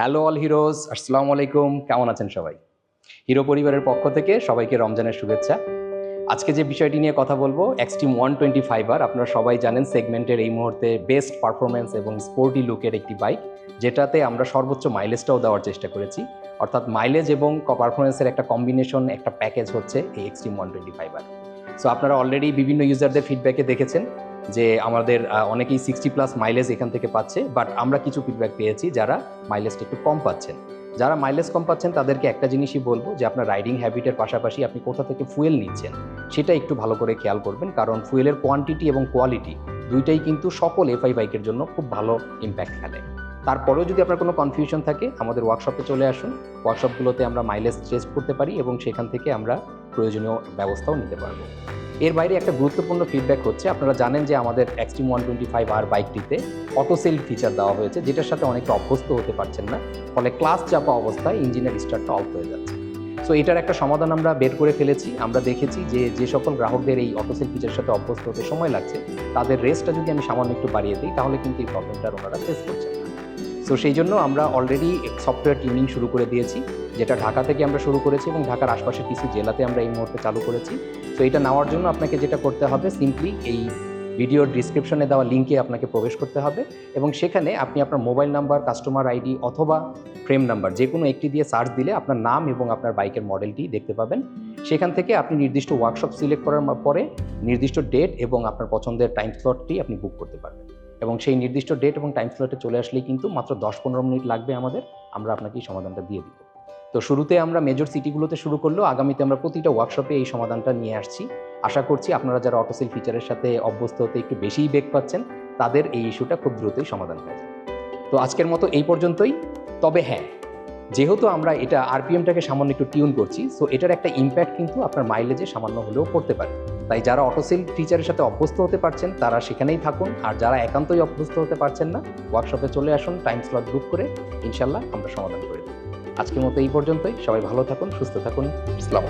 Hello all heroes আসসালামু আলাইকুম কেমন আছেন সবাই? হিরো পরিবারের পক্ষ থেকে সবাইকে রমজানের শুভেচ্ছা। আজকে যে বিষয়টি নিয়ে কথা বলব এক্সট্রিম ওয়ান টোয়েন্টি ফাইবার আপনারা সবাই জানেন সেগমেন্টের এই মুহূর্তে বেস্ট পারফরমেন্স এবং স্পোর্টি লুকের একটি বাইক যেটাতে আমরা সর্বোচ্চ মাইলেজটাও দেওয়ার চেষ্টা করেছি। অর্থাৎ মাইলেজ এবং পারফরমেন্সের একটা কম্বিনেশন একটা প্যাকেজ হচ্ছে এই extreme one twenty fiber so আপনারা অলরেডি বিভিন্ন ইউজারদের ফিডব্যাকে দেখেছেন। যে আমাদের অনেকেই সিক্সটি প্লাস মাইলেজ এখান থেকে পাচ্ছে বাট আমরা কিছু ফিডব্যাক পেয়েছি যারা মাইলেজটা একটু কম পাচ্ছেন। যারা মাইলেজ কম পাচ্ছেন, তাদেরকে একটা জিনিসই বলব যে, আপনার রাইডিং হ্যাবিটের পাশাপাশি আপনি কোথা থেকে ফুয়েল নিচ্ছেন, সেটা একটু ভালো করে খেয়াল করবেন, কারণ ফুয়েলের কোয়ান্টিটি এবং কোয়ালিটি দুইটাই কিন্তু সকল এফআই বাইকের জন্য খুব ভালো ইম্প্যাক্ট ফেলে। তারপরেও যদি আপনার কোনো কনফিউশন থাকে, আমাদের ওয়ার্কশপে চলে আসুন ওয়ার্কশপগুলোতে আমরা মাইলেজ টেস্ট করতে পারি এবং সেখান থেকে আমরা প্রয়োজনীয় ব্যবস্থাও নিতে পারব। এর বাইরে একটা গুরুত্বপূর্ণ ফিডব্যাক হচ্ছে, আপনারা জানেন যে আমাদের Xtreme one twenty five R বাইকটিতে auto sell feature দেওয়া হয়েছে, যেটার সাথে অনেকে অভ্যস্ত হতে পারছেন না, ফলে ক্লাস চাপা অবস্থায় ইঞ্জিনের স্টার্টটা অফ হয়ে যাচ্ছে। সো এটার একটা সমাধান আমরা বের করে ফেলেছি, আমরা দেখেছি যে যে সকল গ্রাহকদের এই অটো সেল ফিচারের সাথে অভ্যস্ত হতে সময় লাগছে, তাদের রেস্টটা যদি আমি সামান্য একটু বাড়িয়ে দিই, তাহলে কিন্তু এই প্রবলেমটা ওনারা ফেস করছেন না। সো সেই জন্য আমরা অলরেডি সফটওয়্যার টিউনিং শুরু করে দিয়েছি, যেটা ঢাকা থেকে আমরা শুরু করেছি এবং ঢাকার আশপাশের কিছু জেলাতে আমরা এই মুহূর্তে চালু করেছি। তো এটা নেওয়ার জন্য আপনাকে যেটা করতে হবে সিম্পলি এই ভিডিওর ডিসক্রিপশনে দেওয়া লিঙ্কে আপনাকে প্রবেশ করতে হবে এবং সেখানে আপনি আপনার মোবাইল নাম্বার কাস্টমার আইডি অথবা ফ্রেম নাম্বার যে কোনো একটি দিয়ে সার্চ দিলে আপনার নাম এবং আপনার বাইকের মডেলটি দেখতে পাবেন। সেখান থেকে আপনি নির্দিষ্ট ওয়ার্কশপ সিলেক্ট করার পরে নির্দিষ্ট ডেট এবং আপনার পছন্দের টাইম স্লটটি আপনি বুক করতে পারবেন। এবং সেই নির্দিষ্ট ডেট এবং টাইম স্লটে চলে আসলেই কিন্তু মাত্র দশ পনেরো মিনিট লাগবে আমাদের। আমরা আপনাকে এই সমাধানটা দিয়ে দিব। তো শুরুতে আমরা মেজর সিটিগুলোতে শুরু করলেও আগামীতে আমরা প্রতিটা ওয়ার্কশপে এই সমাধানটা নিয়ে আসছি। আশা করছি আপনারা যারা অটোসেল ফিচারের সাথে অভ্যস্ত হতে একটু বেশিই বেগ পাচ্ছেন, তাদের এই ইস্যুটা খুব দ্রুতই সমাধান হয়ে যাবে। তো আজকের মতো এই পর্যন্তই। তবে হ্যাঁ যেহেতু আমরা এটা আরপিএমটাকে সামান্য একটু টিউন করছি সো এটার একটা ইম্প্যাক্ট কিন্তু আপনার মাইলেজে সামান্য হলেও পড়তে পারে। তাই যারা অটোসেল ফিচারের সাথে অভ্যস্ত হতে পারছেন, তারা সেখানেই থাকুন। আর যারা একান্তই অভ্যস্ত হতে পারছেন না ওয়ার্কশপে চলে আসুন টাইম স্লট বুক করে ইনশাল্লাহ আমরা সমাধান করে দেব। আজকের মতো এই পর্যন্তই। সবাই ভালো থাকুন, সুস্থ থাকুন। ইসলাম